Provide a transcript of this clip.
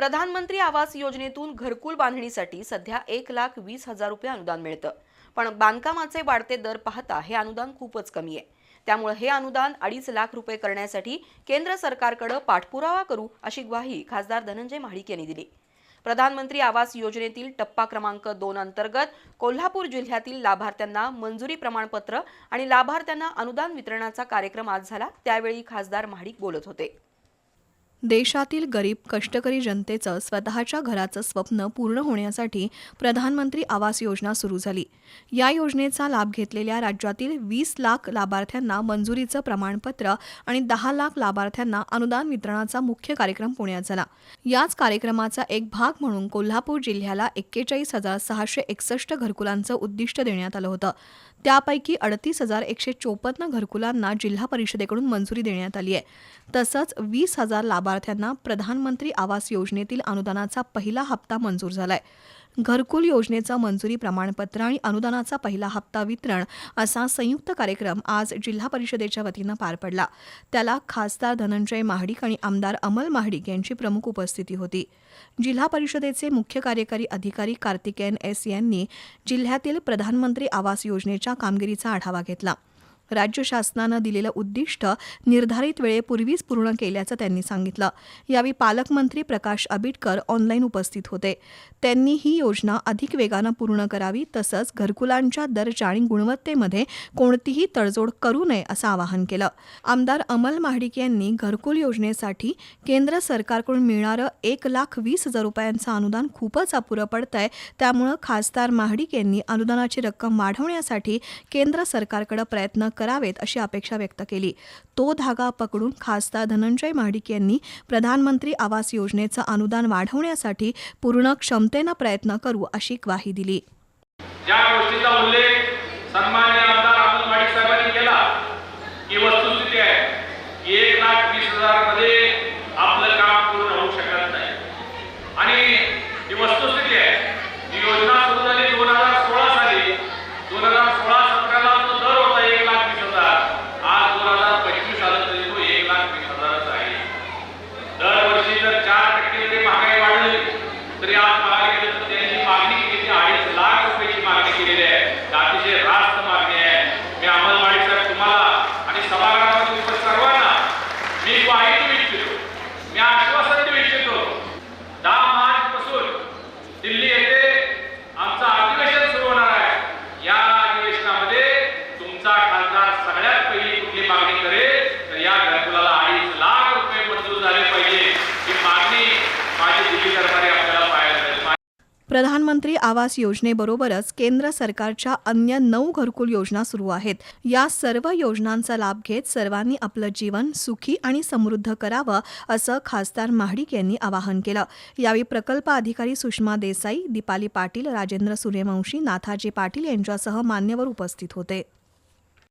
प्रधानमंत्री आवास योजनेतून घरकुल बांधणीसाठी सध्या एक लाख वीस हजार रुपये अनुदान मिळतं. पण बांधकामाचे वाढते दर पाहता हे अनुदान खूपच कमी आहे. त्यामुळे हे अनुदान अडीच लाख रुपये करण्यासाठी केंद्र सरकारकडे पाठपुरावा करू अशी ग्वाही खासदार धनंजय महाडिक यांनी दिली. प्रधानमंत्री आवास योजनेतील टप्पा क्रमांक दोन अंतर्गत कोल्हापूर जिल्ह्यातील लाभार्थ्यांना मंजुरी प्रमाणपत्र आणि लाभार्थ्यांना अनुदान वितरणाचा कार्यक्रम आज झाला त्यावेळी खासदार महाडिक बोलत होते. देशातील गरीब कष्टकरी जनतेचं स्वतःच्या घराचं स्वप्न पूर्ण होण्यासाठी प्रधानमंत्री आवास योजना सुरू झाली. या योजनेचा लाभ घेतलेल्या राज्यातील वीस लाख लाभार्थ्यांना मंजुरीचं प्रमाणपत्र आणि दहा लाख लाभार्थ्यांना अनुदान वितरणाचा मुख्य कार्यक्रम पुण्यात झाला. याच कार्यक्रमाचा एक भाग म्हणून कोल्हापूर जिल्ह्याला एक्केचाळीस हजार सहाशे एकसष्ट घरकुलांचं उद्दिष्ट देण्यात आलं होतं. त्यापैकी अडतीस हजार एकशे चोपन्न घरकुलांना जिल्हा परिषदेकडून मंजुरी देण्यात आली आहे. तसंच वीस हजार लाभार्थ्यांना प्रधानमंत्री आवास योजनेतील अनुदानाचा पहिला हप्ता मंजूर झालाय. घरकुल योजनेचं मंजुरी प्रमाणपत्र आणि अनुदानाचा पहिला हप्ता वितरण असा संयुक्त कार्यक्रम आज जिल्हा परिषदेच्या वतीनं पार पडला. त्याला खासदार धनंजय महाडिक आणि आमदार अमल महाडिक यांची प्रमुख उपस्थिती होती. जिल्हा परिषदेचे मुख्य कार्यकारी अधिकारी कार्तिकेयन एस यांनी जिल्ह्यातील प्रधानमंत्री आवास योजनेच्या कामगिरीचा आढावा घेतला. राज्य शासनानं दिलेलं उद्दिष्ट निर्धारित वेळेपूर्वीच पूर्ण केल्याचं त्यांनी सांगितलं. यावेळी पालकमंत्री प्रकाश आबिटकर ऑनलाईन उपस्थित होते. त्यांनी ही योजना अधिक वेगानं पूर्ण करावी तसंच घरकुलांच्या दर्जा आणि गुणवत्तेमध्ये कोणतीही तडजोड करू नये असं आवाहन केलं. आमदार अमल महाडिक यांनी घरकुल योजनेसाठी केंद्र सरकारकडून मिळणारं एक लाख वीस हजार रुपयांचं अनुदान खूपच अपुरं पडतंय. त्यामुळं खासदार महाडिक यांनी अनुदानाची रक्कम वाढवण्यासाठी केंद्र सरकारकडे प्रयत्न करावेत अशी अपेक्षा व्यक्त केली. तो धागा पकडून खासदार धनंजय महाडिक यांनी प्रधानमंत्री आवास योजनेचं अनुदान वाढवण्यासाठी पूर्ण क्षमतेनं प्रयत्न करू अशी ग्वाही दिली. ज्या गोष्टीचा उल्लेख सन्मान्य आमदार अमोल माडिक साहेबांनी केला ही वस्तुस्थिती आहे की एक लाख वीस हजारमध्ये आपलं काम पूर्ण होऊ शकत नाही आणि ही वस्तुस्थिती आहे ही योजना सुरू झाली दोन हजार सोळा साली दोन हजार सोळा सतराला जो दर होता एक लाख वीस हजार आज दोन हजार पंचवीस आलं तरी तो एक लाख वीस हजारच आहे दरवर्षी जर चार टक्के जरी महागाई वाढली तरी आज बघायला गेलं तर त्यांची मागणी केली ती अडीच लाख रुपयाची मागणी केलेली आहे ही अतिशय रास्त मागणी आहे मी अमल माडिक साहेब तुम्हाला आणि सभागृहामध्ये उपस्थित सर्वांना मी ग्वाही देऊ इच्छितो मी आश्वासन देऊ इच्छितो दहा मार्च पासून दिल्ली येथे आमचं अधिवेशन सुरू होणार आहे या अधिवेशनामध्ये तुमचा खासदार सगळ्यात पहिली कुठली मागणी करेल तर या घरकुलाला अडीच लाख रुपये मंजूर झाले पाहिजे ही मागणी माझी दिल्ली सरकारी आपल्याला पाहायला मिळेल प्रधानमंत्री आवास योजनेबरोबरच केंद्र सरकारच्या अन्य नऊ घरकुल योजना सुरू आहेत. या सर्व योजनांचा लाभ घेत सर्वांनी आपलं जीवन सुखी आणि समृद्ध करावं असं खासदार महाडिक यांनी आवाहन केलं. यावेळी प्रकल्प अधिकारी सुषमा देसाई दीपाली पाटील राजेंद्र सूर्यवंशी नाथाजी पाटील यांच्यासह मान्यवर उपस्थित होते.